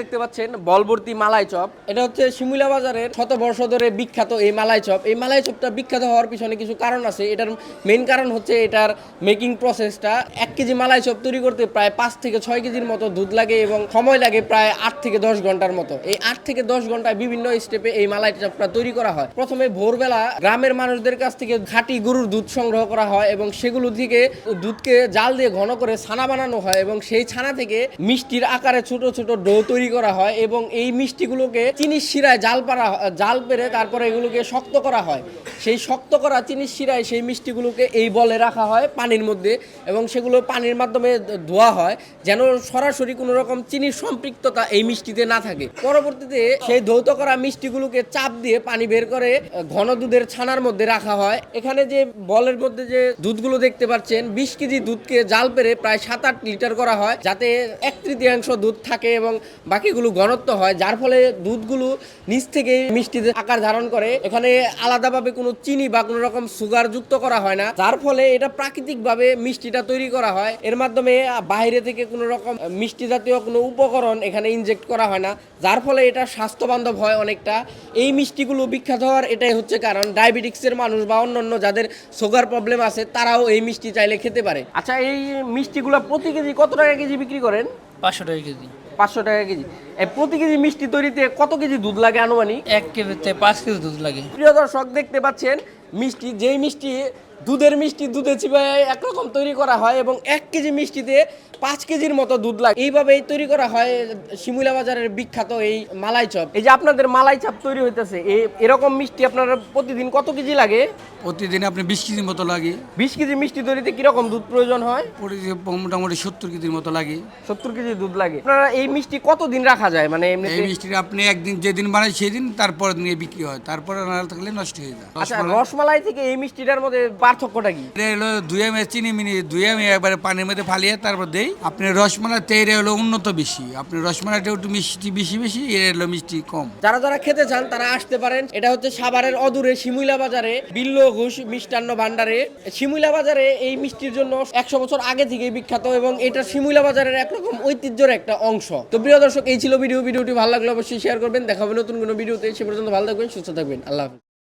দেখতে পাচ্ছেন বলবর্তী মালাই চপ। এটা হচ্ছে শিমুলা বাজারের শত বর্ষ ধরে বিখ্যাত এই মালাই চপ। এই মালাই চপটা বিখ্যাত হওয়ার পিছনে কিছু কারণ আছে। এটার মেইন কারণ হচ্ছে এটার মেকিং প্রসেসটা এক কেজি মালাই চপ তৈরি করতে প্রায় পাঁচ থেকে ছয় কেজির মতো দুধ লাগে এবং সময় লাগে প্রায় আট থেকে দশ ঘণ্টার মতো। এই আট থেকে দশ ঘন্টায় বিভিন্ন স্টেপে এই মালাই চপটা তৈরি করা হয়। প্রথমে ভোরবেলা গ্রামের মানুষদের কাছ থেকে খাঁটি গরুর দুধ সংগ্রহ করা হয় এবং সেগুলো থেকে দুধকে জাল দিয়ে ঘন করে ছানা বানানো হয় এবং সেই ছানা থেকে মিষ্টির আকারে ছোট ছোট ডো তৈরি করা হয় এবং এই মিষ্টিগুলোকে চিনির শিরায় জাল পারা জাল পেরে তারপরে এগুলোকে শক্ত করা হয়। সেই শক্ত করা চিনির শিরায় সেই মিষ্টিগুলোকে এই বলে রাখা হয় পানির মধ্যে এবং সেগুলো পানির মাধ্যমে ধোয়া হয় যেন সরাসরি কোনো রকম চিনির সম্পৃক্ততা এই মিষ্টিতে না থাকে। পরবর্তীতে সেই ধৌত করা মিষ্টিগুলোকে চাপ দিয়ে পানি বের করে, ঘন দুধের ছানার মধ্যে রাখা হয়। এখানে যে বলের মধ্যে যে দুধগুলো দেখতে পাচ্ছেন, বিশ কেজি দুধকে জাল পেরে প্রায় সাত আট লিটার করা হয় যাতে এক তৃতীয়াংশ দুধ থাকে এবং বাকিগুলো ঘনত্ব হয়, যার ফলে দুধগুলো নিচ থেকে মিষ্টিতে আকার ধারণ করে। এখানে আলাদাভাবে কোনো চিনি বা কোনো রকম সুগার যুক্ত করা হয় না, যার ফলে এটা প্রাকৃতিকভাবে মিষ্টিটা তৈরি করা হয়। এর মাধ্যমে বাইরে থেকে কোনো রকম মিষ্টি জাতীয় কোনো উপকরণ এখানে ইনজেক্ট করা হয় না, যার ফলে এটা স্বাস্থ্য বান্ধব হয় অনেকটা। এই মিষ্টিগুলো বিখ্যাত হওয়ার এটাই হচ্ছে কারণ, ডায়াবেটিক্সের মানুষ বা অন্যান্য যাদের সুগার প্রবলেম আছে, তারাও এই মিষ্টি চাইলে খেতে পারে। আচ্ছা এই মিষ্টিগুলো প্রতি কেজি কত টাকা কেজি বিক্রি করেন? পাঁচশো টাকা কেজি। পাঁচশো টাকা কেজি। প্রতি কেজি মিষ্টি তৈরিতে কত কেজি দুধ লাগে আনুমানিক? এক কেজিতে পাঁচ কেজি দুধ লাগে। প্রিয় দর্শক দেখতে পাচ্ছেন মিষ্টি যেই মিষ্টি দুধের মিষ্টি দুধে চিবায় একরকম তৈরি করা হয় এবং এক কেজি মিষ্টিতে পাঁচ কেজির মতো দুধ লাগে। এইভাবেই তৈরি করা হয় শিমুলা বাজারের বিখ্যাত এই মালাই চপ। এই যে আপনাদের মালাই চপ তৈরি হইতেছে এই এরকম মিষ্টি আপনার প্রতিদিন কত কেজি লাগে? প্রতিদিন আপনি বিশ কেজির মতো লাগে। বিশ কেজি মিষ্টি তৈরিতে কীরকম দুধ প্রয়োজন হয়? মোটামুটি সত্তর কেজির মতো লাগে। সত্তর কেজি দুধ লাগে। আপনারা এই মিষ্টি কতদিন রাখা যায়? মানে এই মিষ্টিটা আপনি একদিন যেদিন বানাই সেদিন তারপরের দিনে বিক্রি হয়। তারপরে না থাকলে নষ্ট হয়ে যায়। আচ্ছা রসমালাই থেকে এই মিষ্টিটার মধ্যে পার্থক্যটা কি? এটা হলো দুই এম চিনি মিনি দুই এম একবারে পানির মধ্যে ফালিয়ে তারপর দেই। আপনি রসমালাই তেরে হলো উন্নত বেশি। আপনি রসমালাইটা একটু মিষ্টি বেশি বেশি এর হলো মিষ্টি কম। যারা যারা খেতে চান তারা আসতে পারেন। এটা হচ্ছে সাভারের অদূরে শিমুইলা বাজারে বিল্ল ঘোষ মিষ্টান্ন ভান্ডারে শিমুইলা বাজারে এই মিষ্টির জন্য একশো বছর আগে থেকে বিখ্যাত এবং এটা শিমুইলা বাজারের একরকম ঐতিহ্যের একটা অংশ। তো প্রিয় দর্শক এই ছিল ভিডিও। ভিডিওটি ভালো লাগলে অবশ্যই শেয়ার করবেন। দেখা হবে নতুন কোনো ভিডিওতে। সে পর্যন্ত ভালো থাকবেন সুস্থ থাকবেন। আল্লাহ হাফিজ।